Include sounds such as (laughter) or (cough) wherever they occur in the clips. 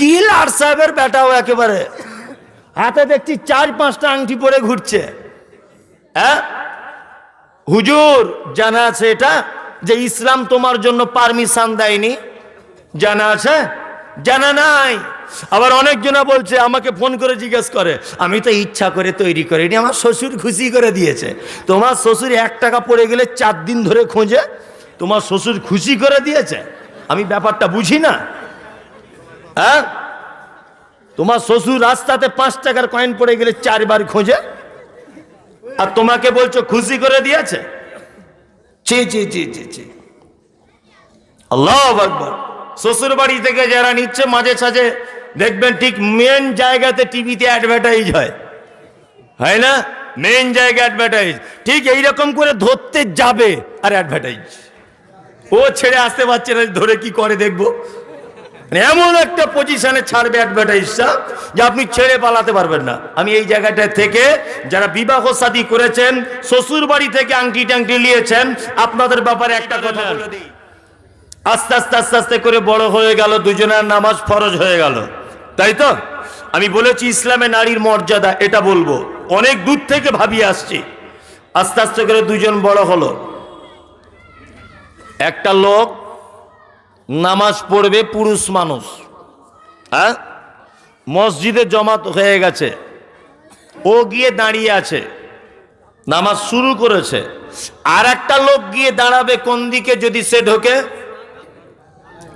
কি লাট সাহেবের বেটাও একেবারে। হাতে দেখছি চার পাঁচটা আংটি পরে ঘুরছে। হ্যাঁ? হুজুর, জানা আছে এটা? যে ইসলাম তোমার জন্য পারমিশন দেয়নি। জানা আছে? জানা নাই। আবার অনেকজনা বলছে, আমাকে ফোন করে জিজ্ঞেস করে, আমি তো ইচ্ছা করে তৈরি করে করিনি, আমার শ্বশুর খুশি করে দিয়েছে। তোমার শ্বশুর এক টাকা পড়ে গেলে চার দিন ধরে খোঁজে, তোমার শ্বশুর খুশি করে দিয়েছে? আমি ব্যাপারটা বুঝি না। হ্যাঁ? তোমার শ্বশুর রাস্তাতে পাঁচ টাকার কয়েন পড়ে গেলে চারবার খোঁজে? আর তোমাকে বলছো খুশি করে দিয়েছে? শ্বশুর বাড়ি থেকে যারা নিচ্ছে মাঝে সাঝে দেখবেন ঠিক মেন জায়গাতে টিভিতে অ্যাডভার্টাইজ হয়। হয় না? মেন জায়গা অ্যাডভার্টাইজ ঠিক এইরকম করে ধরতে যাবে আর অ্যাডভার্টাইজ ও ছেড়ে আসতে পারছে না, ধরে কি করে দেখব? এমন একটা পজিশনে ছাড়বে অ্যাডভার্টাইজটা যে আপনি ছেড়ে পালাতে পারবেন না। আমি এই জায়গাটায় থেকে যারা বিবাহ শাদী করেছেন শ্বশুর বাড়ি থেকে আংটি টাংটি নিয়েছেন আপনাদের ব্যাপারে একটা কথা বলে দিই। আস্তে আস্তে আস্তে আস্তে করে বড় হয়ে গেল দুজনের নামাজ ফরজ হয়ে গেল। তাই তো? আমি বলেছি ইসলামে নারীর মর্যাদা এটা বলব। অনেক দূর থেকে ভাবিয়ে আসছি। আস্তে আস্তে করে দুজন বড় হলো। একটা লোক নামাজ পড়বে পুরুষ মানুষ। হ্যাঁ? মসজিদে জমাত হয়ে গেছে। ও গিয়ে দাঁড়িয়ে আছে। নামাজ শুরু করেছে। আর একটা লোক গিয়ে দাঁড়াবে কোন দিকে যদি সে ঢোকে?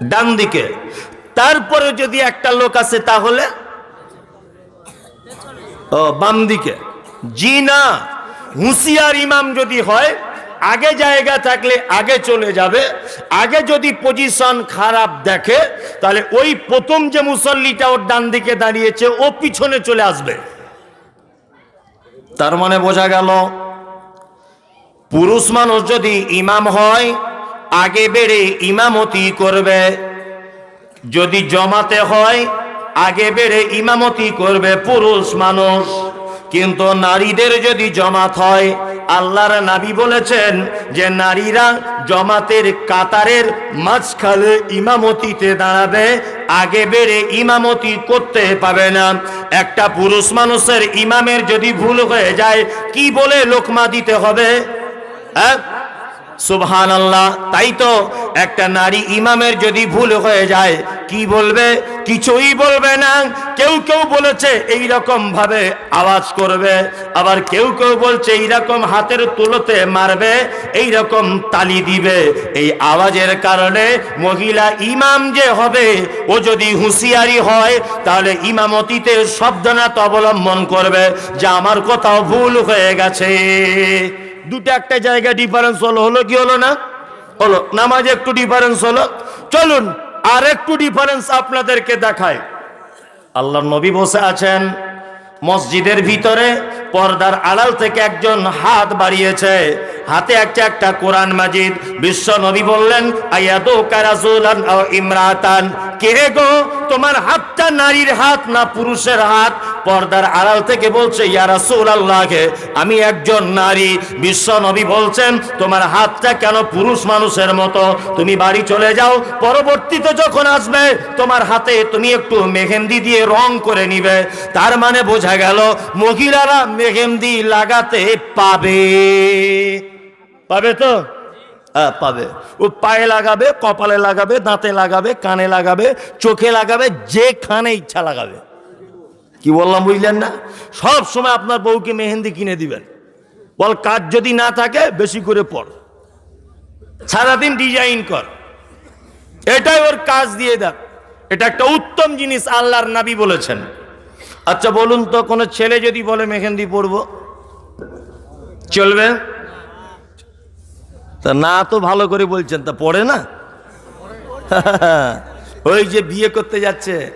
ডান দিকে। তারপরে যদি একটা লোক আসে তাহলে? বাম দিকে। জি না, হুঁশিয়ার ইমাম যদি হয় আগে জায়গা থাকলে আগে চলে যাবে। আগে যদি পজিশন খারাপ দেখে, তাহলে ওই প্রথম যে মুসল্লিটা ওর ডান দিকে দাঁড়িয়েছে, ও পিছনে চলে আসবে। তার মানে বোঝা গেল, পুরুষ মানুষ যদি ইমাম হয়, আগে বেড়ে ইমামতি করবে। যদি জমাতে হয়, আগে বেড়ে ইমামতি করবে পুরুষ মানুষ। কিন্তু নারীদের যদি জমাত হয়, আল্লাহর নাবি বলেছেন যে নারীরা জমাতের কাতারের মাঝখানে ইমামতিতে দাঁড়াবে, আগে বেড়ে ইমামতি করতে পাবে না। একটা পুরুষ মানুষের ইমামের যদি ভুল হয়ে যায়, কি বলে লোকমা দিতে হবে? হ্যাঁ? সুবহান আল্লাহ তাই তো একটা নারী ইমামের যদি ভুল হয়ে যায়, কি বলবে? কিছুই বলবে না। কেউ কেউ বলেছে এই রকম ভাবে আওয়াজ করবে, আবার কেউ কেউ বলছে এই রকম হাতের তুলোতে মারবে এই রকম তালি দিবে। এই আওয়াজের কারণে মহিলা ইমাম যে হবে, ও যদি হুঁশিয়ারি হয়, তাহলে ইমামতিতে শব্দনাথ অবলম্বন করবে যে আমার কোথাও ভুল হয়ে গেছে। দুটো একটা জায়গা ডিফারেন্স হলো হলো কি হলো না? হলো। নামাজে একটু ডিফারেন্স হলো। চলুন আর একটু ডিফারেন্স আপনাদেরকে দেখায় আল্লাহ নবী বসে আছেন মসজিদের ভিতরে, পর্দার আড়াল থেকে একজন হাত বাড়িয়েছে। হাতে একটা একটা কোরআন মাজিদ। বিশ্ব নবী বললেন আয়াদু কারাজুলান ও ইমরাতান। কে গো, তোমার হাতটা নারীর হাত না পুরুষের হাত? পর্দার আড়াল থেকে বলছে, ইয়া রাসূল আল্লাহকে আমি একজন নারী। বিশ্ব নবী বলছেন, তোমার হাতটা কেন পুরুষ মানুষের মতো? তুমি বাড়ি চলে যাও, পরবর্তীতে যখন আসবে, তোমার হাতে তুমি একটু মেহেন্দি দিয়ে রং করে নিবে। তার মানে বোঝা গেল, মহিলারা মেহেন্দি লাগাতে পাবে। পাবে তো? হ্যাঁ পাবে। ও পায়ে লাগাবে, কপালে লাগাবে, দাঁতে লাগাবে, কানে লাগাবে, চোখে লাগাবে, যেখানে ইচ্ছা লাগাবে। কি বললাম বুঝলেন না? সব সময় আপনার বউকে মেহেন্দি কিনে দিবেন। বল, কাজ যদি না থাকে, বেশি করে পড়। সারাদিন ডিজাইন কর। এটাই ওর কাজ দিয়ে দেখ এটা একটা উত্তম জিনিস আল্লাহর নাবি বলেছেন। আচ্ছা বলুন তো, কোনো ছেলে যদি বলে, মেহেন্দি পরবো? চলবে? তা না তো ভালো করে বলছেন, তা পড়ে না? (laughs) ওই যে বিয়ে করতে যাচ্ছে,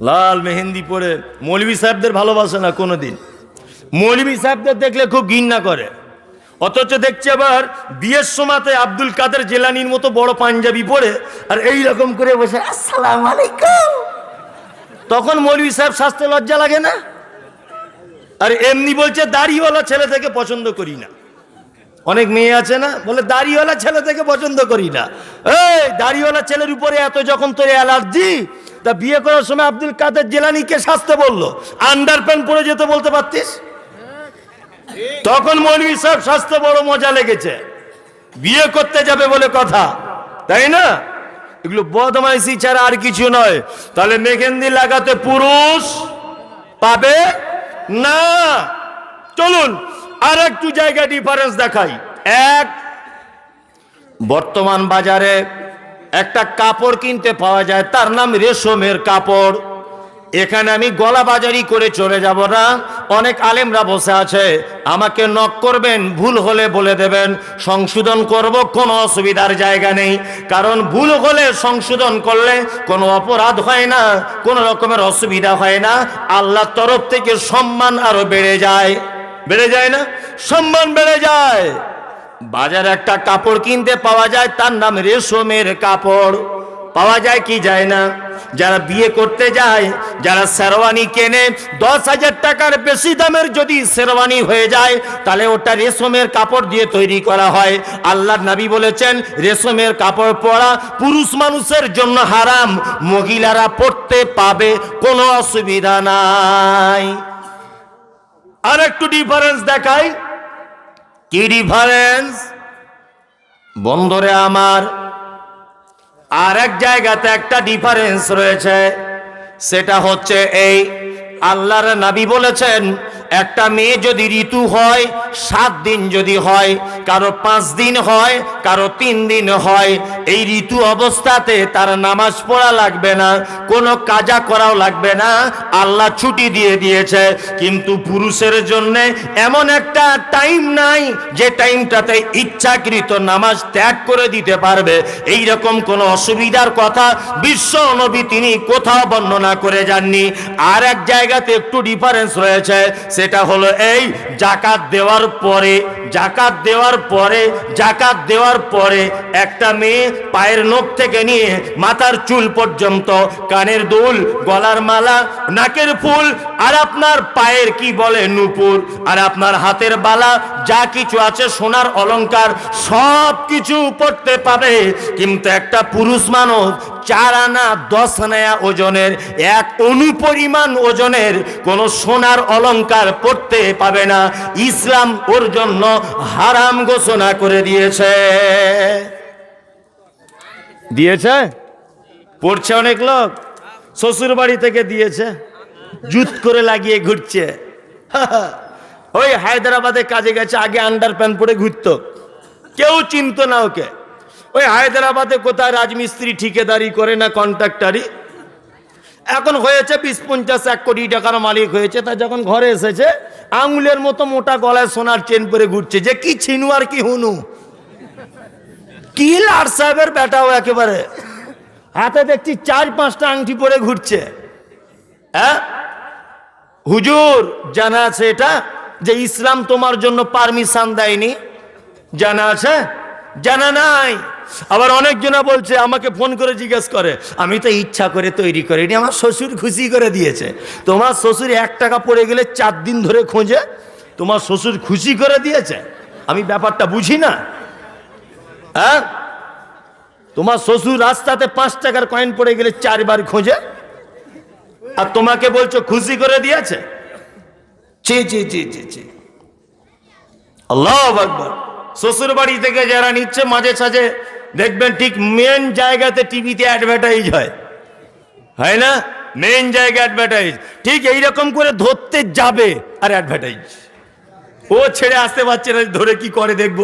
লাল মেহেন্দি পরে মৌলভী সাহেবদের ভালোবাসে না কোনোদিন? মৌলভী সাহেবদের দেখলে খুব ঘৃণা করে। অথচ দেখছে আবার বিয়ের সময়তে আব্দুল কাদের জেলানির মতো বড় পাঞ্জাবি পরে আর এই রকম করে বসে, আসসালাম আলাইকুম। তখন মৌলভী সাহেব স্বাস্থ্য লজ্জা লাগে না? আর এমনি বলছে, দাড়িওয়ালা ছেলে থেকে পছন্দ করি না। অনেক মেয়ে আছে না? বলে, দাড়িওয়ালা ছেলে থেকে পছন্দ করি না। এই, দাড়িওয়ালা ছেলের উপরে এত যখন তোর অ্যালার্জি, তা বিয়ে করার সময় আব্দুল কাদের জেলানিকে সাজতে বলল। আন্ডার প্যান্ট পরে যেতে বলতে পারতিস? তখন মৌলভী সাহেব স্বাস্থ্য বড় মজা লেগেছে। বিয়ে করতে যাবে বলে কথা, তাই না? এগুলো বদমাইশি ছাড়া আর কিছু নয়। তাহলে মেঘেন্দি লাগাতে পুরুষ পাবে? না, চলুন। আর একটু জায়গা ডিফারেন্স দেখাই। এক, বর্তমান বাজারে একটা কাপড় কিনতে পাওয়া যায়, তার নাম রেশমের কাপড়। এখানে আমি গলা বাজারি করে চলে যাব না, অনেক আলেমরা বসে আছে, আমাকে নক করবেন, ভুল হলে বলে দেবেন, সংশোধন করব, কোনো অসুবিধার জায়গা নেই, কারণ ভুল হলে সংশোধন করলে কোনো অপরাধ হয় না, কোনো রকমের অসুবিধা হয় না, আল্লাহর তরফ থেকে সম্মান আরও বেড়ে যায়। বেড়ে যায় না? সম্মান বেড়ে যায়। বাজারে একটা কাপড় কিনতে পাওয়া যায়, তার নাম রেশমের কাপড়। পাওয়া যায় কি যায় না? যারা বিয়ে করতে যায়, যারা শেরওয়ানি কেনে, দশ হাজার টাকার বেশি দামের যদি শেরওয়ানি হয়ে যায়, তাহলে ওটা রেশমের কাপড় দিয়ে তৈরি করা হয়। আল্লাহ নবী বলেছেন, রেশমের কাপড় পরা পুরুষ মানুষের জন্য হারাম। মহিলারা পড়তে পাবে, কোনো অসুবিধা নাই। আর একটু ডিফারেন্স দেখাই। কি ডিফারেন্স বন্দরে আমার আর এক জায়গাতে একটা ডিফারেন্স রয়েছে। সেটা হচ্ছে এই আল্লাহর নাবি বলেছেন একটা মেয়ে যদি ঋতু হয়, সাত দিন যদি হয়, কারও পাঁচ দিন হয়, কারও তিন দিন হয়, এই ঋতু অবস্থাতে তার নামাজ পড়া লাগবে না, কোনো কাজা করাও লাগবে না, আল্লাহ ছুটি দিয়ে দিয়েছে। কিন্তু পুরুষের জন্য এমন একটা টাইম নাই, যে টাইমটাতে ইচ্ছাকৃত নামাজ ত্যাগ করে দিতে পারবে। এই রকম কোনো অসুবিধার কথা বিশ্ব নবী তিনি কোথাও বর্ণনা করে যাননি। আর এক জায়গাতে একটু ডিফারেন্স রয়েছে সেটা হলো এই জাকাত দেওয়ার পরে, জাকাত দেওয়ার পরে, জাকাত দেওয়ার পরে একটা মেয়ে পায়ের নখ থেকে নিয়ে মাথার চুল পর্যন্ত, কানের দুল, গলার মালা, নাকের ফুল, আর আপনার পায়ের কি বলে নুপুর, আর আপনার হাতের বালা, যা কিছু আছে সোনার অলংকার সব কিছু পড়তে পাবে। কিন্তু একটা পুরুষ মানুষ চার আনা, দশ আনা ওজনের, এক অনুপরিমাণ ওজনের কোন সোনার অলংকার পড়তে পাবে না। ইসলাম ওর জন্য হারাম ঘোষণা করে দিয়েছে। দিয়েছে? পড়ছে অনেক লোক। শ্বশুর বাড়ি থেকে দিয়েছে। জুত করে লাগিয়ে ঘুরছে। (laughs) ওই হায়দ্রাবাদে কাজে গেছে, আগে আন্ডার প্যান্ট পরে ঘুরতো। কেউ চিনতো না ওকে। ওই হায়দ্রাবাদে কোথায় রাজমিস্ত্রি, ঠিকেদারি করে না কন্ট্রাক্টারি এখন হয়েছে বিশ পঞ্চাশ, এক কোটি টাকার মালিক হয়েছে, তা যখন ঘরে এসেছে, আঙুলের মতো মোটা গলায় সোনার চেন পরে ঘুরছে, যে কি ছিনু আর কি হুনু? কি লাট সাহেবের বেটাও একেবারে। হাতে দেখছি চার পাঁচটা আংটি পরে ঘুরছে। হ্যাঁ? হুজুর, জানা আছে এটা? যে ইসলাম তোমার জন্য পারমিশন দেয়নি। জানা আছে? জানা নাই। আবার অনেকজনা বলছে, আমাকে ফোন করে জিজ্ঞেস করে, আমি তো ইচ্ছা করে তৈরি করিনি, আমার শ্বশুর খুশি করে দিয়েছে। তোমার শ্বশুর এক টাকা পড়ে গেলে চার দিন ধরে খোঁজে, তোমার শ্বশুর খুশি করে দিয়েছে? আমি ব্যাপারটা বুঝি না। হ্যাঁ? তোমার শ্বশুর রাস্তাতে পাঁচ টাকার কয়েন পড়ে গেলে চারবার খোঁজে, আর তোমাকে বলছো খুশি করে দিয়েছে? ছি ছি ছি ছি ছি। আল্লাহ আকবর। শ্বশুর বাড়ি থেকে যারা নিচ্ছে, মাঝে সাঝে দেখবেন ঠিক মেন জায়গাতে টিভিতে অ্যাডভার্টাইজ হয়। হয় না? মেন জায়গা অ্যাডভার্টাইজ ঠিক এইরকম করে ধরতে যাবে আর অ্যাডভার্টাইজ ও ছেড়ে আসতে পারছে না, ধরে কি করে দেখব?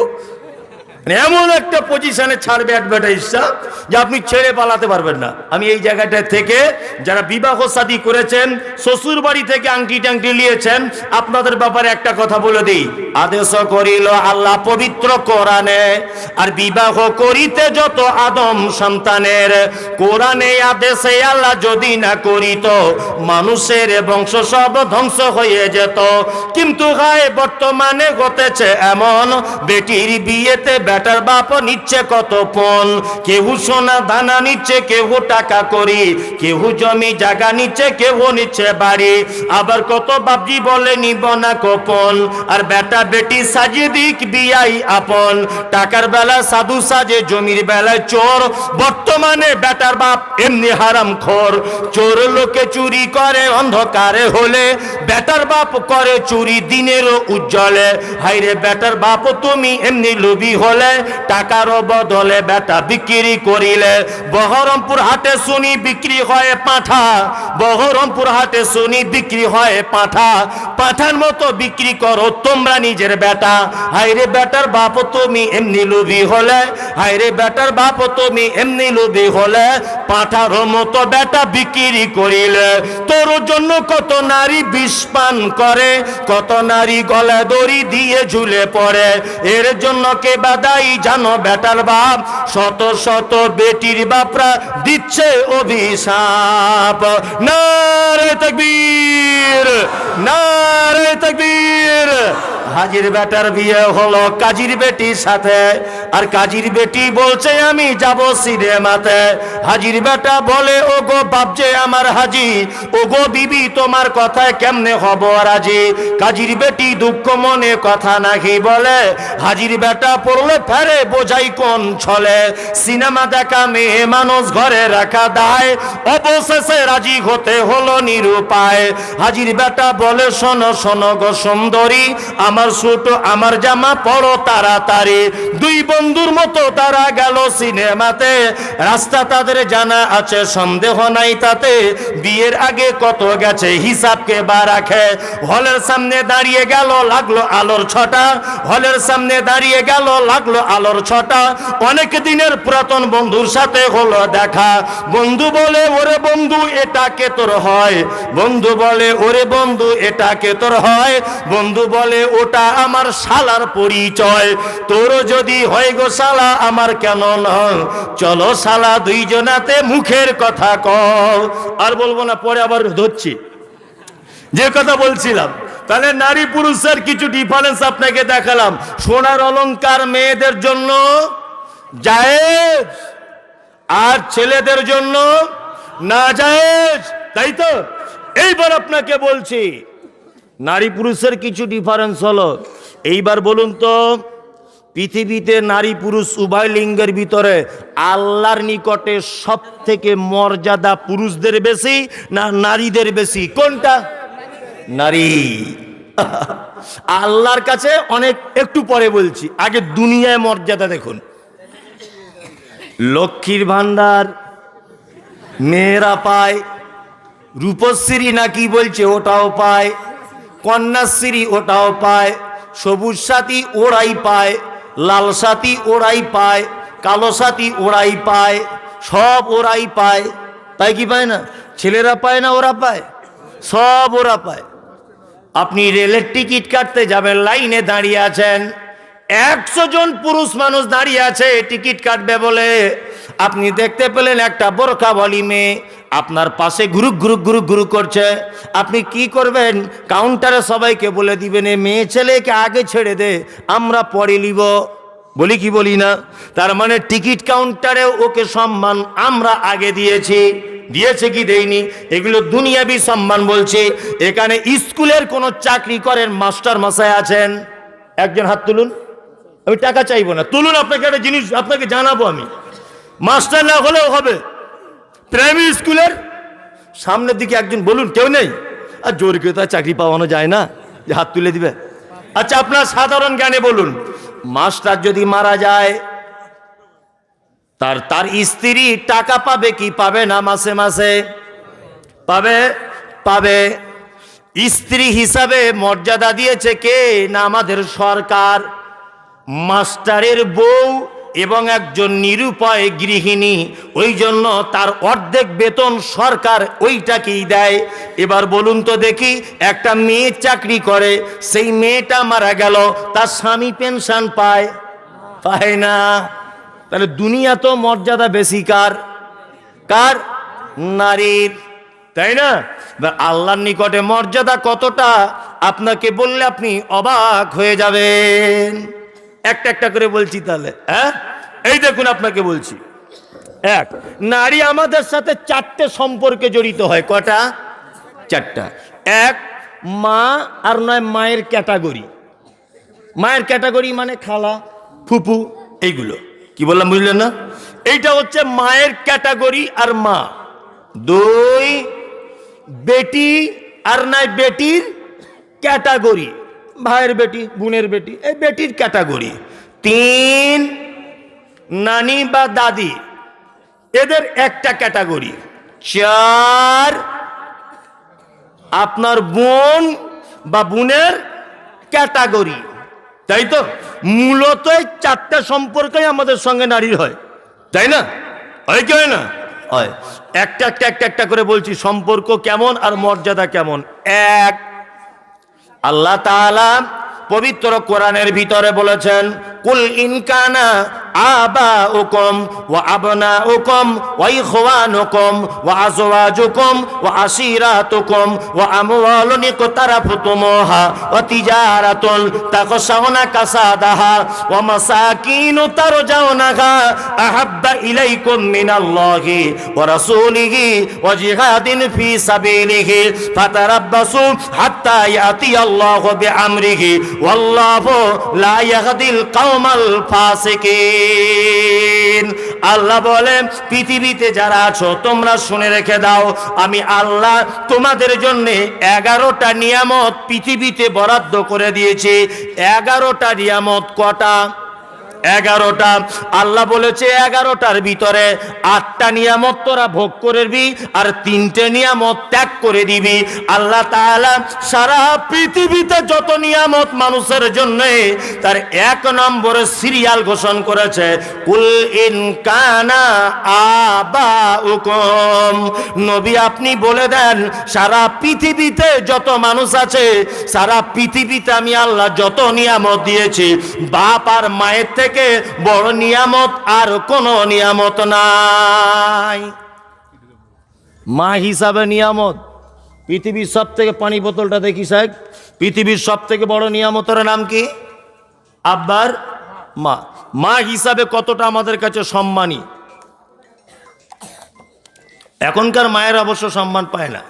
মানে এমন একটা পজিশনে ছাড়বে অ্যাডভার্টাইজটা যে আপনি ছেড়ে পালাতে পারবেন না। আমি এই জায়গাটা থেকে যারা বিবাহ শাদী করেছেন শ্বশুর বাড়ি থেকে আংটি টাংটি নিয়েছেন, আপনাদের ব্যাপারে একটা কথা বলে দিই। আদেশ করিল আল্লাহ পবিত্র কোরআনে, আর বিবাহ করিতে যত আদম সন্তানের, কোরআনে আদেশে আল্লাহ যদি না করিত, মানুষের বংশ সব ধ্বংস হয়ে যেত। কিন্তু গায়ে বর্তমানে ঘটেছে এমন, বেটির বিয়েতে বেটার বাপ নিচ্ছে কত পণ কেউ সোনা দানা নিচ্ছে কেউ টাকা করি কেউ জমি জায়গা নিচ্ছে কেউ নিচ্ছে বাড়ি। আবার কত বাপজি বলে, নিব না কোপন আর বেটা বেটি সাজিয়ে দিক বিয়াই আপন। টাকার বেলা সাধু সাজে, জমির বেলায় চোর। বর্তমানে বেটার বাপ এমনি হারাম খোর। চোর লোকে চুরি করে, অন্ধকারে হলে। বেটার বাপ করে চুরি দিনের উজ্জ্বলে। হাইরে বেটার বাপ, তুমি এমনি লোভী হলে। টাকার বদলে বেটা বিক্রি করিলে। বহরমপুর হাটে শুনি বিক্রি হয় পাঠা। বহরমপুর হাটে শুনি বিক্রি হয় পাঠা। পাঠার মতো বিক্রি করো তোমরা নিজের বেটা। হাইরে বেটার বাপ তুমি এমনি লোভী হলে হাইরে বেটার বাপ তুমি এমনি লোভী হলে, পাঠার মতো বেটা বিক্রি করিলে। তোর জন্য কত নারী বিষ পান করে, কত নারী গলা দড়ি দিয়ে ঝুলে পড়ে। এর জন্য কে বাদাই জানো বেটার বাপ শত শত বেটির বাপরা দিচ্ছে অভিশাপ। নারে তকবীর নারে তকবীর। হাজির বেটার বিয়ে হলো কাজীর বেটির সাথে। আর কাজির বেটি বলছে, আমি যাব সিনেমাতে। হাজির বেটা বলে ও গো বাপজে আমার হাজি ও গো বিবি তোমার কথায় কেমনে হব রাজি? কাজীর বেটি দুঃখ মনে কথা নাকি বলে। হাজির বেটা পড়লে ফেরে বোঝাই কোন ছলে। সিনেমা দেখা মেয়ে মানুষ ঘরে রাখা দায়। অবশেষে রাজি হতে হলো নিরুপায়। হাজির বেটা বলে, শোনো শোনো গো সুন্দরী, আমার সুট, আমার জামা পড়ো তাড়াতাড়ি। দুই বন্ধুর মতো তারা গেল সিনেমাতে। রাস্তা তাদের জানা আছে, সন্দেহ নাই তাতে। বিয়ের আগে কত গেছে হিসাবকে বা রাখে? হলের সামনে দাঁড়িয়ে গেল, লাগল আলোর ছটা। হলের সামনে দাঁড়িয়ে গেল, লাগল আলোর ছটা। অনেক দিনের পুরাতন বন্ধুর সাথে হলো দেখা। বন্ধু বলে, ওরে বন্ধু, এটা কে তোর হয়? বন্ধু বলে, ওরে বন্ধু, এটা কে তোর হয়? বন্ধু বলে, ওটা আমার শালার পরিচয়। তোর যদি হয় গো শালা, আমার কেন নয় চলো শালা দুইজনাতে মুখের কথা কও। আর বলব না, পরে আবার ধরছি। যে কথা বলছিলাম, তাহলে নারী পুরুষের কিছু ডিফারেন্স আপনাকে দেখালাম। সোনার অলংকার মেয়েদের জন্য জায়েজ, আর ছেলেদের জন্য না জায়েজ, তাই তো? এইবার আপনাকে বলছি নারী পুরুষের কিছু ডিফারেন্স হলো। এইবার বলুন তো, পৃথিবীতে নারী পুরুষ উভয় লিঙ্গের ভিতরে আল্লাহর নিকটে সব থেকে মর্যাদা পুরুষদের বেশি না নারীদের বেশি? কোনটা? নারী। আল্লাহর কাছে অনেক, একটু পরে বলছি, আগে দুনিয়ায় মর্যাদা দেখুন। লক্ষ্মীর ভান্ডার, মেয়েরা পায়, রূপশ্রী না কি বলছে ওটাও পায়। কন্যাশ্রী ওটাও পায়, সবুজ সাথী ওরাই পায়, লাল সাথী ওরাই পায়, কালো সাথী ওরাই পায়, সব ওরাই পায়। তাই কি পায় না? ছেলেরা পায় না ওরা পায়? সব ওরা পায়। আপনি রেলের টিকিট কাটতে যাবেন, লাইনে দাঁড়িয়ে আছেন। একশো জন পুরুষ মানুষ দাঁড়িয়ে আছে, টিকিট কাটবে বলে। আপনি দেখতে পেলেন একটা বোরখা বলি মেয়ে, আপনার পাশে গুরুক গুরুক গুরুক গুরু করছে। আপনি কি করবেন? কাউন্টারে সবাইকে বলে দিবেন মেয়ে ছেলেকে আগে ছেড়ে দে, আমরা পরে নিব। বলি কি বলি না? তার মানে টিকিট কাউন্টারে ওকে সম্মান আমরা আগে দিয়েছি। দিয়েছে কি দেয়নি? এগুলো দুনিয়াবি সম্মান বলছে। এখানে স্কুলের কোনো চাকরি করেন মাস্টার মশাই আছেন। একজন হাত তুলুন। আমি টাকা চাইব না। তুলুন আপনাকে একটা জিনিস, আপনাকে জানাব আমি। মাস্টার না হলেও হবে। প্রাইমারি স্কুলের সামনের দিকে একজন বলুন, কেউ নেই? আর জোর কেউ চাকরি পাওয়ানো যায় না, যে হাত তুলে দিবে। আচ্ছা আপনার সাধারণ জ্ঞানে বলুন, মাস্টার যদি মারা যায়, তার তার স্ত্রী টাকা পাবে কি পাবে না মাসে মাসে? পাবে পাবে। স্ত্রী হিসাবে মর্যাদা দিয়েছে কে? না আমাদের সরকার। মাস্টারের বউ এবং একজন নিরুপায় গৃহিণী, ওই জন্য তার অর্ধেক বেতন সরকার ওইটাকেই দেয়। এবার বলুন তো দেখি, একটা মেয়ে চাকরি করে, সেই মেয়েটা মারা গেল, তার স্বামী পেনশন পায়। পায় না। তাহলে দুনিয়া তো মর্যাদা বেশি, কার? কার? নারীর। তাই না? আল্লাহর নিকটে মর্যাদা কতটা? আপনাকে বললে আপনি অবাক হয়ে যাবেন। একটা একটা করে বলছি তাহলে হ্যাঁ? এই দেখুন আপনাকে বলছি। এক, নারী আমাদের সাথে চারটে সম্পর্কে জড়িত হয়, কটা? চারটা। এক, মা আর নয়, মায়ের ক্যাটাগরি। মায়ের ক্যাটাগরি মানে খালা, ফুপু, এইগুলো। কি বললাম, বুঝলেন না? এইটা হচ্ছে মায়ের ক্যাটাগরি আর মা। দুই, বেটি আর নয়, বেটির ক্যাটাগরি। ভাইয়ের বেটি, বোনের বেটি, এই বেটির ক্যাটাগরি। তিন নানি বা দাদি, এদের একটা ক্যাটাগরি। চার আপনার বোন বা বোনের ক্যাটাগরি। তাই তো? মূলত এই চারটা সম্পর্কই আমাদের সঙ্গে নারীর হয়। তাই না? হয় কি না? হয়। একটা একটা একটা একটা করে বলছি, সম্পর্ক কেমন আর মর্যাদা কেমন? এক আল্লাহ তাআলা পবিত্র কোরআনের ভিতরে বলেছেন কুল ইনকানা আবা উকম ওয়া আবনা উকম ওয়া আজওয়াজুকুম ওয়া আশিরাতুকুম ওয়া আমওয়ালুন ইকতারাফতুমুহা ওয়া তিজারাতুন তাখশাউনা কাসাদাহা ওয়া মাসাকিন তারজাউনাহা আহাব্বা ইলাইকুম মিনাল্লাহি ওয়া রাসূলিহি ওয়া জিহাদিন ফি সাবিলিহি ফাতারাব্বাসু হাত্তা ইয়াতি বিআমরিহি ওয়াল্লাহু লা ইয়াহদিল ফাসিকিন আল্লাহ বলেন, পৃথিবীতে যারা আছো, তোমরা শুনে রেখে দাও, আমি আল্লাহ তোমাদের জন্য এগারোটা নিয়ামত পৃথিবীতে বরাদ্দ করে দিয়েছি। এগারোটা নিয়ামত কটা? এগারোটা। আল্লাহ বলেছে এগারোটার ভিতরে আটটা নিয়ামত তোরা ভোগ করবি আর তিনটে নিয়ামত ত্যাগ করে দিবি। আল্লাহ তাআলা সারা পৃথিবীতে যত নিয়ামত মানুষের জন্য তার এক নম্বরে সিরিয়াল ঘোষণ করেছে, কুল ইন কানা আবা নবী আপনি বলে দেন, সারা পৃথিবীতে যত মানুষ আছে, সারা পৃথিবীতে আমি আল্লাহ যত নিয়ামত দিয়েছি, বাপ আর মায়ের থেকে বড় নিয়ামত আর কোনো নিয়ামত নাই। মা হিসাবে নিয়ামত। পৃথিবীর সব থেকে পানি বোতলটা দেখি, সাহেব। পৃথিবীর সব থেকে বড় নিয়ামতের নাম কি? আব্বার মা। মা হিসাবে কতটা আমাদের কাছে সম্মানী? এখনকার মায়ের অবশ্য সম্মান পায় না।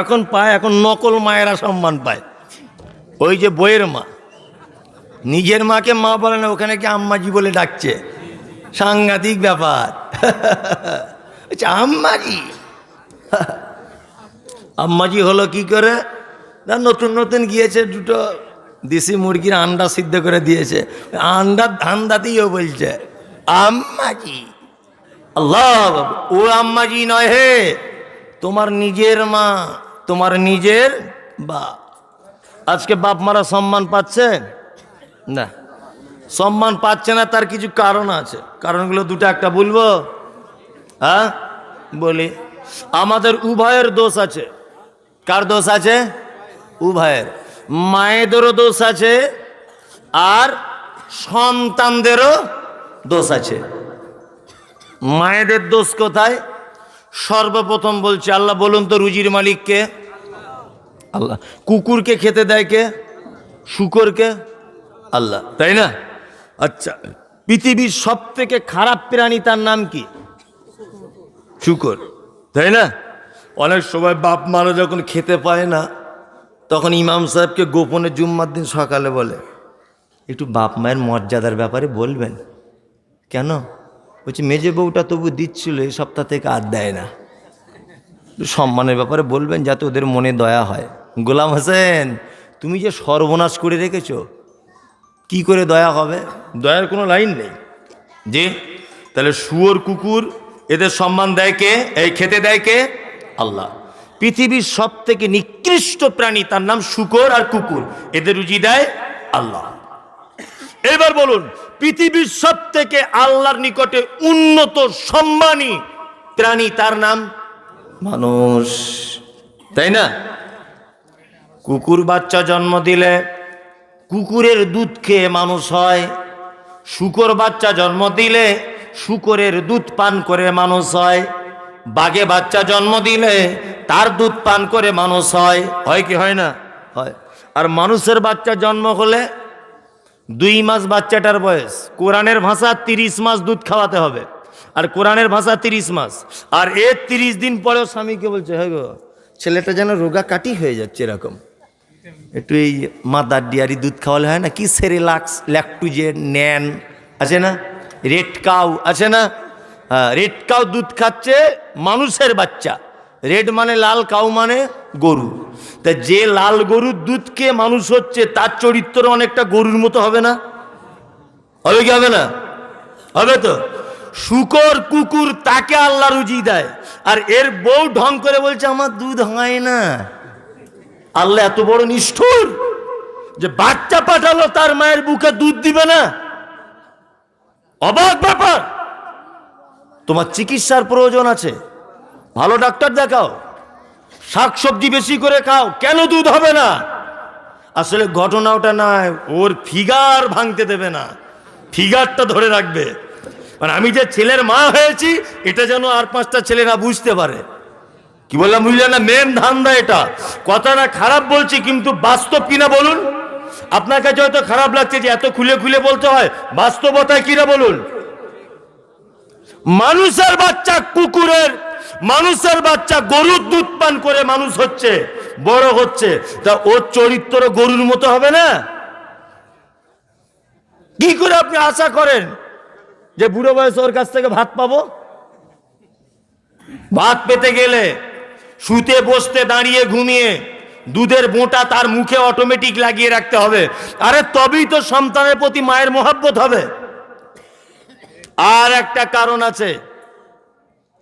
এখন পায়, এখন নকল মায়েরা সম্মান পায়। ওই যে বইয়ের মা। নিজের মাকে মা বলে না, ওখানে কি আম্মাজি বলে ডাকছে। সাংঘাতিক ব্যাপার। আচ্ছা আম্মাজি? আম্মাজি হলো কি করে? না, নতুন নতুন গিয়েছে দুটো দেশি মুরগির আন্ডা সিদ্ধ করে দিয়েছে। আন্ডার ধান্দাতেই ও বলছে, আম্মাজি, আল্লাহ, ও আম্মাজি নয় হে, তোমার নিজের মা, তোমার নিজের বাপ। আজকে বাপ মারা সম্মান পাচ্ছে? না। সম্মান পাচ্ছে না, তার কিছু কারণ আছে। কারণগুলো দুটো, একটা বলব? হ্যাঁ? বলি। আমাদের উভয়ের দোষ আছে। কার দোষ আছে? উভয়ের। মায়েদেরও দোষ আছে, আর সন্তানদেরও দোষ আছে। মায়েদের দোষ কোথায়? সর্বপ্রথম বলছে, আল্লাহ বলুন তো রুজির মালিককে। আল্লাহ। কুকুরকে খেতে দেয় কে? শুকরকে? আল্লাহ, তাই না? আচ্ছা পৃথিবীর সব থেকে খারাপ প্রাণী তার নাম কি? শুকর, তাই না? অনেক সময় বাপ মারা যখন খেতে পায় না, তখন ইমাম সাহেবকে গোপনে জুম্মার দিন সকালে বলে, একটু বাপ মায়ের মর্যাদার ব্যাপারে বলবেন। কেন? বলছি, মেজে বউটা তবু দিচ্ছিল এই সপ্তাহ থেকে আর দেয় না। সম্মানের ব্যাপারে বলবেন, যাতে ওদের মনে দয়া হয়। গোলাম হোসেন, তুমি যে সর্বনাশ করে রেখেছো কি করে দয়া হবে? দয়ার কোনো লাইন নেই। যে তাহলে শুয়োর কুকুর এদের সম্মান দেয় কে? এই খেতে দেয় কে? আল্লাহ। পৃথিবীর সব থেকে নিকৃষ্ট প্রাণী তার নাম শুকর আর কুকুর। এদের রুজি দেয় আল্লাহ। এবার বলুন, পৃথিবীর সব থেকে আল্লাহর নিকটে উন্নত, সম্মানী প্রাণী তার নাম? মানুষ। তাই না? কুকুর বাচ্চা জন্ম দিলে কুকুরের দুধ খেয়ে মানুষ হয়। শুকর বাচ্চা জন্ম দিলে শুকরের দুধ পান করে মানুষ হয়। বাঘে বাচ্চা জন্ম দিলে তার দুধ পান করে মানুষ হয়। হয় কি হয় না? হয়। আর মানুষের বাচ্চা জন্ম হলে দুই মাস বাচ্চাটার বয়স। কোরআনের ভাষা তিরিশ মাস দুধ খাওয়াতে হবে। আর কোরআনের ভাষা তিরিশ মাস। আর এর তিরিশ দিন পরেও স্বামীকে বলছে হ্যাঁ গো, ছেলেটা যেন রোগা কাটি হয়ে যাচ্ছে এরকম। একটু এই মাদার ডিয়ারি দুধ খাওয়ালে হয় না? কি সেরিলাক্স, ল্যাকটুজেন, ন্যান, আছে না? রেড কাউ, আছে না? হ্যাঁ রেড কাউ দুধ খাচ্ছে মানুষের বাচ্চা। রেড মানে লাল, কাউ মানে গরু। তা যে লাল গরুর দুধ খেয়ে মানুষ হচ্ছে, তার চরিত্র অনেকটা গরুর মতো হবে না? হবে কি হবে না? হবে তো? শুকর কুকুর তাকে আল্লাহ রুজি দেয়, আর এর বউ ঢং করে বলছে, আমার দুধ হয় না। আল্লাহ এত বড় নিষ্ঠুর যে বাচ্চা পাঠালো, তার মায়ের বুকে দুধ দিবে না। অবাক ব্যাপার। তোমার চিকিৎসার প্রয়োজন আছে। ভালো ডাক্তার দেখাও। শাকসবজি বেশি করে খাও, কেন দুধ হবে না? আসলে ঘটনা ওটা নয়, ওর ফিগার ভাঙতে দেবে না। ফিগারটা ধরে রাখবে। মানে আমি যে ছেলের মা হয়েছি, এটা যেন আর পাঁচটা ছেলে না বুঝতে পারে। কি বললাম বুঝলেন না? মেন ধান্দা এটা। কথাটা খারাপ বলছি, কিন্তু বাস্তব কিনা বলুন? আপনার কাছে হয়তো খারাপ লাগছে যে এত খুলে খুলে বলতে হয়, বাস্তবতায় কিনা বলুন? মানুষের বাচ্চা কুকুরের, মানুষের বাচ্চা গরুর দুধ পান করে মানুষ হচ্ছে, বড় হচ্ছে। তা ওর চরিত্র গরুর মতো হবে না? কি করে আপনি আশা করেন যে বুড়ো বয়সে ওর কাছ থেকে ভাত পাবো? ভাত পেতে গেলে শুতে বসতে দাঁড়িয়ে ঘুমিয়ে দুধের বোঁটা তার মুখে অটোমেটিক লাগিয়ে রাখতে হবে। আরে তবেই তো সন্তানের প্রতি মায়ের মোহাব্বত হবে। আর একটা কারণ আছে।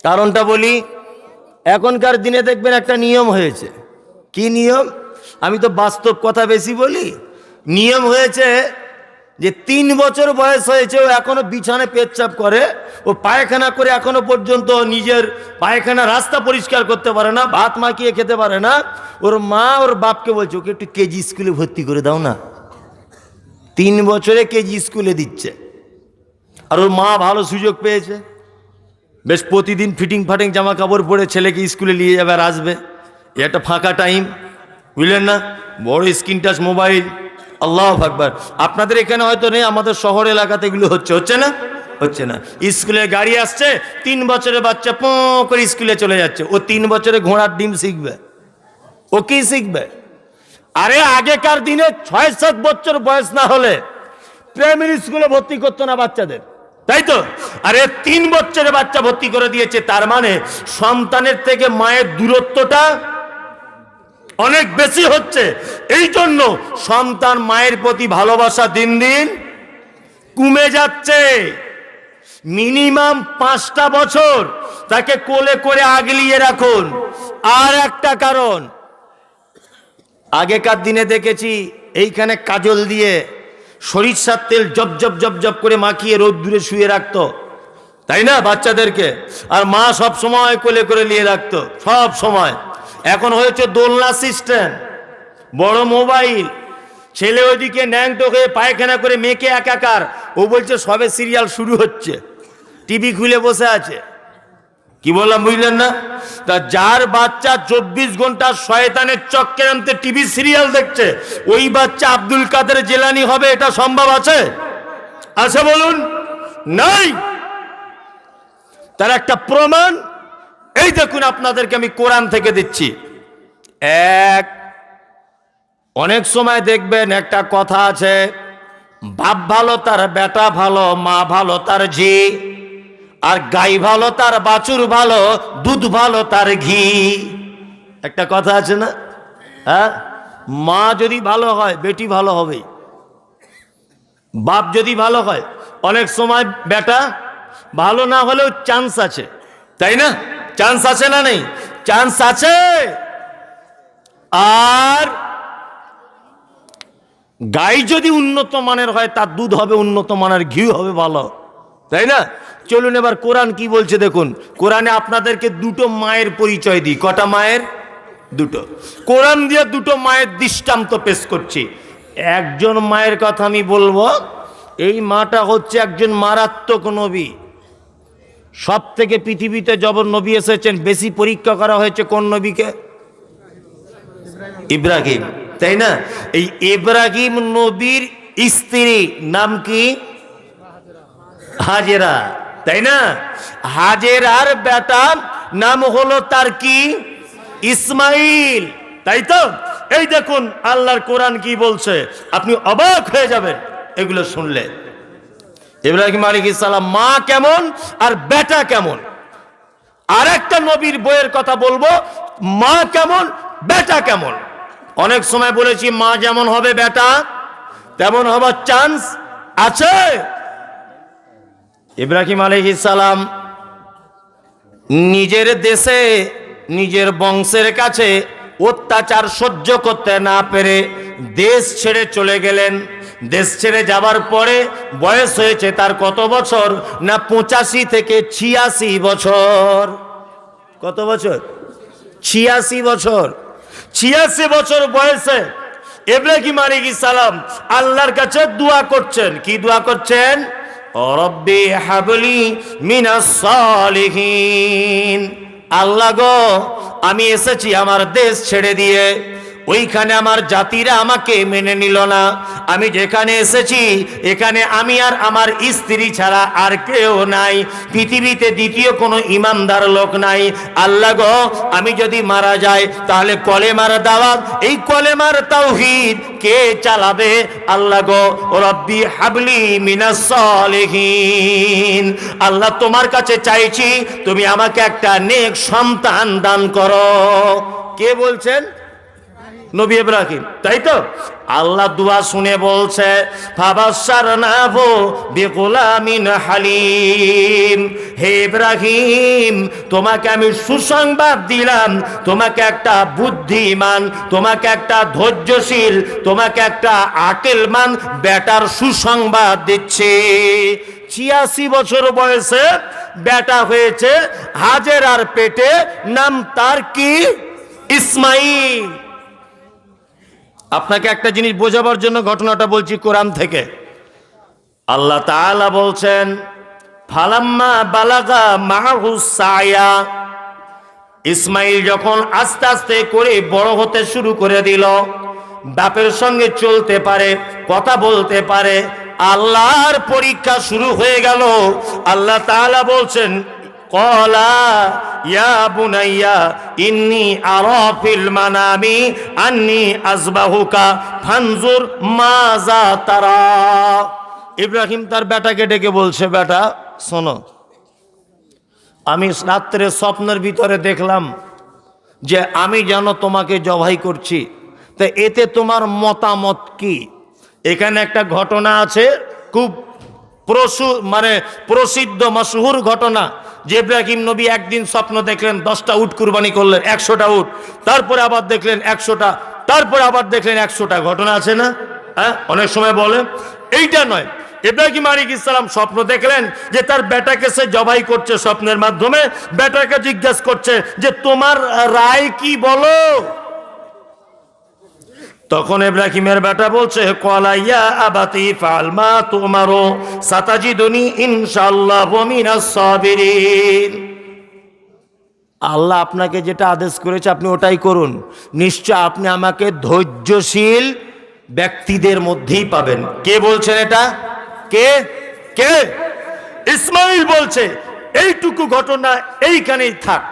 কারণটা বলি, এখনকার দিনে দেখবেন একটা নিয়ম হয়েছে। কি নিয়ম? আমি তো বাস্তব কথা বেশি বলি। নিয়ম হয়েছে যে তিন বছর বয়স হয়েছে, ও এখনও বিছানে পেচ্ছাপ করে, ও পায়খানা করে এখনও পর্যন্ত নিজের পায়খানা রাস্তা পরিষ্কার করতে পারে না, ভাত মাখিয়ে খেতে পারে না। ওর মা ওর বাপকে বলছে, ওকে একটু কেজি স্কুলে ভর্তি করে দাও না। তিন বছরে কেজি স্কুলে দিচ্ছে। আর ওর মা ভালো সুযোগ পেয়েছে। বেশ প্রতিদিন ফিটিং ফাটিং জামা কাপড় পরে ছেলেকে স্কুলে নিয়ে যাবে আর আসবে। এ একটা ফাঁকা টাইম। বুঝলেন না? বড় স্ক্রিন টাচ মোবাইল। আল্লাহ আকবার। আপনাদের এখানে হয়তো নেই, আমাদের শহর এলাকাতে এগুলো হচ্ছে হচ্ছে না? হচ্ছে না। স্কুলে গাড়ি আসছে, তিন বছরের বাচ্চা পো করে স্কুলে চলে যাচ্ছে। ও তিন বছরে ঘোড়ার ডিম শিখবে। ও কি শিখবে? আরে আগেকার দিনে ছয় সাত বছর বয়স না হলে প্রাইমারি স্কুলে ভর্তি করতো না বাচ্চাদের। তাই তো? আরে তিন বছরের বাচ্চা ভর্তি করে দিয়েছে, তার মানে সন্তানের থেকে মায়ের দূরত্বটা অনেক বেশি হচ্ছে। এই জন্য সন্তান মায়ের প্রতি ভালোবাসা দিন দিন কমে যাচ্ছে। মিনিমাম পাঁচটা বছর তাকে কোলে করে আগলিয়ে রাখুন। আর একটা কারণ, আগেকার দিনে দেখেছি এইখানে কাজল দিয়ে সরিষার তেল জব জব জব জব করে মাখিয়ে রোদ দূরে শুয়ে রাখতো। তাই না? বাচ্চাদেরকে। আর মা সব সময় কোলে করে নিয়ে রাখতো। সব সময়। এখন হয়েছে দোলনা সিস্টেম, বড় মোবাইল। ছেলে ওইদিকে ন্যাংটো হয়ে পায়খানা করে মেয়েকে একাকার। ও বলছে, সবে সিরিয়াল শুরু হচ্ছে, টিভি খুলে বসে আছে। কি বললাম, বুঝলেন না? তা যার বাচ্চা চব্বিশ ঘণ্টা শয়তানের চক্কে আনতে টিভি সিরিয়াল দেখছে, ওই বাচ্চা আব্দুল কাদের জেলানি হবে, এটা সম্ভব আছে? আছে বলুন? নাই! তার একটা প্রমাণ এই দেখুন আপনাদেরকে আমি কোরআন থেকে দিচ্ছি। এক, অনেক সময় দেখবেন একটা কথা আছে, বাপ ভালো তার বেটা ভালো, মা ভালো তার ঝি, আর গাই ভালো তার বাছুর ভালো, দুধ ভালো তার ঘি। একটা কথা আছে না? হ্যাঁ? মা যদি ভালো হয়, বেটি ভালো হবে। বাপ যদি ভালো হয়, অনেক সময় বেটা ভালো না হলেও চান্স আছে। তাই না? চান্স আছে না নেই? চান্স আছে? আর গাই যদি উন্নত মানের হয়, তার দুধ হবে উন্নত মানের, ঘিউ হবে ভালো। তাই না? চলুন এবার কোরআন কি বলছে দেখুন। কোরআনে আপনাদেরকে দুটো মায়ের পরিচয় দিই। কটা মায়ের? দুটো। কোরআন দিয়ে দুটো মায়ের দৃষ্টান্ত পেশ করছি। একজন মায়ের কথা আমি বলব, এই মাটা হচ্ছে একজন মারাত্মক নবী। সব থেকে পৃথিবীতে যখন নবী এসেছেন, বেশি পরীক্ষা করা হয়েছে কোন নবীকে? ইব্রাহিম, তাই না? এই ইব্রাহিম নবীর স্ত্রী নাম কি? হাজেরা, তাই না? হাজেরার বেটা নাম হলো তার কি? ইসমাইল, তাই তো? এই দেখুন, আল্লাহর কোরআন কি বলছে? আপনি অবাক হয়ে যাবেন এগুলো শুনলে। ইব্রাহিম আলিক ইসালাম মা কেমন আর বেটা কেমন? আর একটা নবীর বইয়ের কথা বলব, মা কেমন, বেটা কেমন? অনেক সময় বলেছি, মা যেমন হবে বেটা, তেমন হবার চান্স আছে। ইব্রাহিম সালাম নিজের দেশে, নিজের বংশের কাছে অত্যাচার সহ্য করতে না পেরে দেশ ছেড়ে চলে গেলেন। দেশ ছেড়ে যাবার পরে বয়স হয়েছে তার কত বছর? না পঁচাশি থেকে ছিয়াশি বছর। কত বছর? ছিয়াশি বছর। ছিয়াশি বছর বয়সে ইব্রাহিম আলাইহিস সালাম আল্লাহর কাছে দোয়া করছেন। কি দোয়া করছেন? রব্বি হাবলি মিনাস সালিহিন। আল্লাহ গো, আমি এসেছি আমার দেশ ছেড়ে দিয়ে। ওইখানে আমার জাতিরা আমাকে মেনে নিল না। আমি যেখানে এসেছি, এখানে আমি আর আমার স্ত্রী ছাড়া আর কেউ নাই। পৃথিবীতে দ্বিতীয় কোনো ইমানদার লোক নাই। আল্লাহ গো, আমি যদি মারা যাই, তাহলে কলেমার দাওয়াত, এই কলেমার তাওহীদ কে চালাবে? আল্লাহ গো, রব্বি হাবলি মিনাস সালিহিন। আল্লাহ তোমার কাছে চাইছি, তুমি আমাকে একটা নেক সন্তান দান করো। কে বলছেন? নবী ইব্রাহিম, তাই তো? আল্লাহ দুয়া শুনে বলছে হালিম। হে ইব্রাহিম, তোমাকে আমি সুসংবাদ দিলাম, তোমাকে একটা বুদ্ধিমান, তোমাকে একটা ধৈর্যশীল, তোমাকে একটা আকেলমান বেটার সুসংবাদ দিচ্ছে। ছিয়াশি বছর বয়সে বেটা হয়েছে হাজেরার পেটে, নাম তার কি? ইসমাইল আপনাকে একটা জিনিস বোঝাবার জন্য ঘটনাটা বলছি কোরআন থেকে। আল্লাহ তাআলা বলছেন, ফালাম্মা বালাগা মাহুসায়া ইসমাইল যখন আস্তে আস্তে করে বড় হতে শুরু করে দিল, বাপের সঙ্গে চলতে পারে, কথা বলতে পারে, আল্লাহর পরীক্ষা শুরু হয়ে গেল। আল্লাহ তাআলা বলছেন ইয়া ইন্নি মানামি আন্নি ফানজুর মাজা তারা ইব্রাহিম তার বেটাকে ডেকে বলছে, বেটা, শোনো, আমি রাত্রে স্বপ্নের ভিতরে দেখলাম যে আমি যেন তোমাকে জবাই করছি। তা এতে তোমার মতামত কি? এখানে একটা ঘটনা আছে, খুব প্রসু মানে প্রসিদ্ধ মশহুর ঘটনা। যে ইব্রাহিম নবী একদিন স্বপ্ন দেখলেন, দশটা উট কুরবানি করলেন, একশোটা উট। তারপরে আবার দেখলেন একশোটা, তারপরে আবার দেখলেন একশোটা। ঘটনা আছে না? হ্যাঁ? অনেক সময় বলে। এইটা নয়। ইব্রাহিম আলিক ইসলাম স্বপ্ন দেখলেন যে তার বেটাকে সে জবাই করছে স্বপ্নের মাধ্যমে। বেটাকে জিজ্ঞেস করছে যে, তোমার রায় কি বলো? তখন ইব্রাহিমের বেটা বলছে কলাইয়া আবাতি ফালমা তোমারও সাতাজিদুনি ইনশাআল্লাহ মিনাস সাবিরিন। আল্লাহ আপনাকে যেটা আদেশ করেছে আপনি ওটাই করুন। নিশ্চয় আপনি আমাকে ধৈর্যশীল ব্যক্তিদের মধ্যেই পাবেন। কে বলছেন এটা? কে? কে? ইসমাইল বলছে, এইটুকু ঘটনা এইখানেই থাক।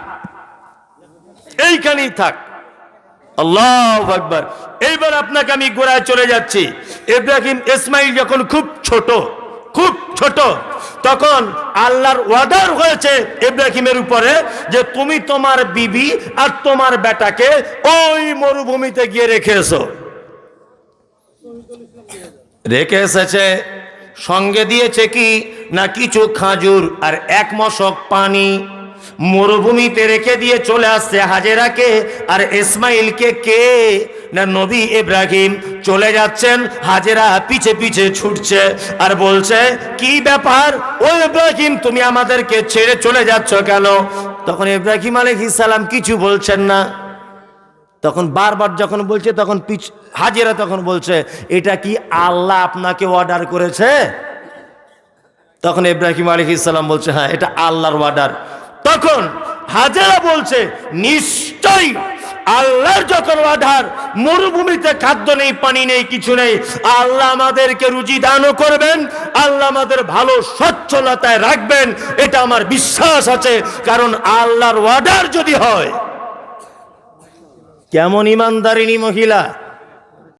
এইখানেই থাক। আল্লাহ আকবার। এইবার আপনাকে আমি গোড়ায় চলে যাচ্ছি। ইব্রাহিম ইসমাইল যখন খুব ছোট খুব ছোট, তখন আল্লাহর ওয়াদার হয়েছে ইব্রাহিমের উপরে যে তুমি তোমার বিবি আর তোমার বেটাকে ওই মরুভূমিতে গিয়ে রেখে এসো। রেখে এসেছে, সঙ্গে দিয়েছে কি? না কিছু খাজুর আর এক মশক পানি। মরুভূমিতে রেখে দিয়ে চলে আসছে হাজেরাকে। আর ইসমাইলকে কে? না, নবী ইব্রাহিম। চলে যাচ্ছেন, হাজেরা পিছে পিছে ছুটছে আর বলছে, কি ব্যাপার? ও ইব্রাহিম, তুমি আমাদেরকে ছেড়ে চলে যাচ্ছ কেন? তখন ইব্রাহিম সালাম কিছু বলছেন না। তখন বারবার যখন বলছে, তখন পিছ, হাজেরা তখন বলছে, এটা কি আল্লাহ আপনাকে অর্ডার করেছে? তখন ইব্রাহিম আলী ইসলাম বলছে হ্যাঁ এটা আল্লাহর অর্ডার তখন হাজেরা বলছে, নিশ্চয়ই আল্লাহর যখন অর্ডার মরুভূমিতে খাদ্য নেই, পানি নেই, কিছু নেই, আল্লাহ আমাদেরকে রুজি দানও করবেন, আল্লাহ আমাদের ভালো সচ্ছলতায় রাখবেন, এটা আমার বিশ্বাস আছে, কারণ আল্লাহর অর্ডার যদি হয়, কেমন ইমানদারিনী মহিলা